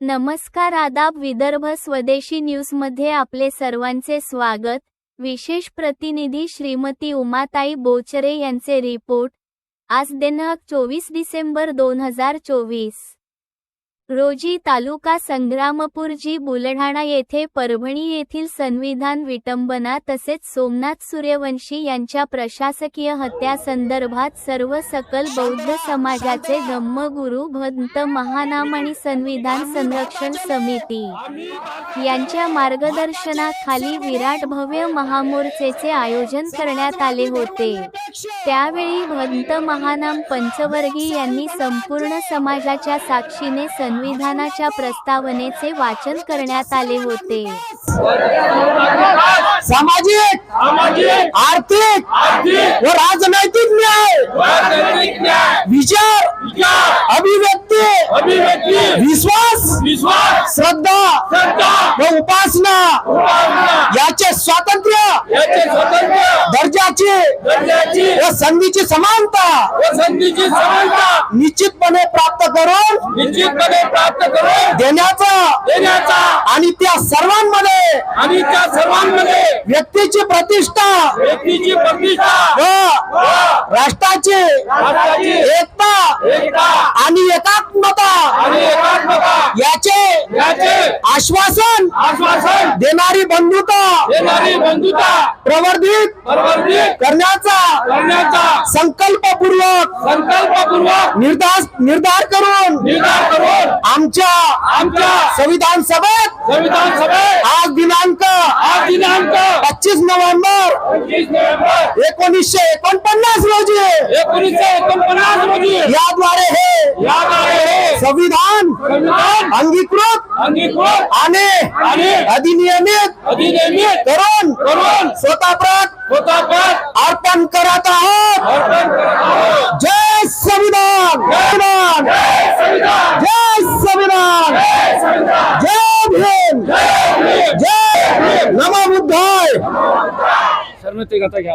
नमस्कार आदाब विदर्भ स्वदेशी न्यूजमध्ये आपले सर्वांचे स्वागत. विशेष प्रतिनिधी श्रीमती उमाताई बोचरे यांचे रिपोर्ट. आज दिनांक चोवीस डिसेंबर दोन हजार चोवीस. रोजी तालुका संग्रामपूरजी बुलढाणा येथे परभणी येथील संविधान विटंबना तसेच सोमनाथ सूर्यवंशी यांच्या प्रशासकीय हत्यासंदर्भात सर्व सकल बौद्ध समाजाचे धम्मगुरू भंत महानाम आणि संविधान संरक्षण समिती यांच्या मार्गदर्शनाखाली विराट भव्य महामोर्चेचे आयोजन करण्यात आले होते. त्यावेळी भंत महानाम पंचवर्गी यांनी संपूर्ण समाजाच्या साक्षीने संविधानाच्या प्रस्तावनेचे वाचन करण्यात आले होते. सामाजिक सामाजिक आर्थिक आर्थिक व राजनैतिक न्याय. राजनैतिक न्याय. विचार विचार. अभिव्यक्ती अभिव्यक्ती. विश्वास विश्वास. श्रद्धा श्रद्धा. व उपासना. उपासना. याचे स्वातंत्र्य. दर्जाची व संधीची समानता. व संधीची समानता. निश्चितपणे प्राप्त करून निश्चितपणे प्राप्त करून देण्याचा. देण्याचा. आणि त्या सर्वांमध्ये आणि त्या सर्वांमध्ये व्यक्तीची प्रतिष्ठा. व्यक्तीची प्रतिष्ठा. व राष्ट्राची राष्ट्राची एकता एकता. आणि एकात्मता. आणि एकात्मता. याचे आश्वासन आश्वासन देणारी बंधुता देणारी बंधुता प्रवर्धित परवर्तित करण्याचा करण्याचा संकल्पपूर्वक संकल्पपूर्वक निर्धार निर्धार करून निर्धार करून आमच्या आमच्या संविधान सभेत संविधान सभेत आज दिनांक आज दिनांक पच्चीस नोव्हेंबर पंचवीस नोव्हेंबर एकोणीसशे एकोणपन्नास रोजी एकोणीसशे एकोणपन्नास रोजी याद्वारे हे याद्वारे हे संविधान संविधान अंगीकृत अंगीकृत आणि आणि अधिनियमित अधिनियमित करून करून स्वतःप्रत स्वतःपद अर्पण करत आहोत. जय संविधान. संविधान. जय संविधान. जय संविधान. जय संविधान. जय भीम. जय भीम. जय नमो बुद्धाय. शर्मते गाता घ्या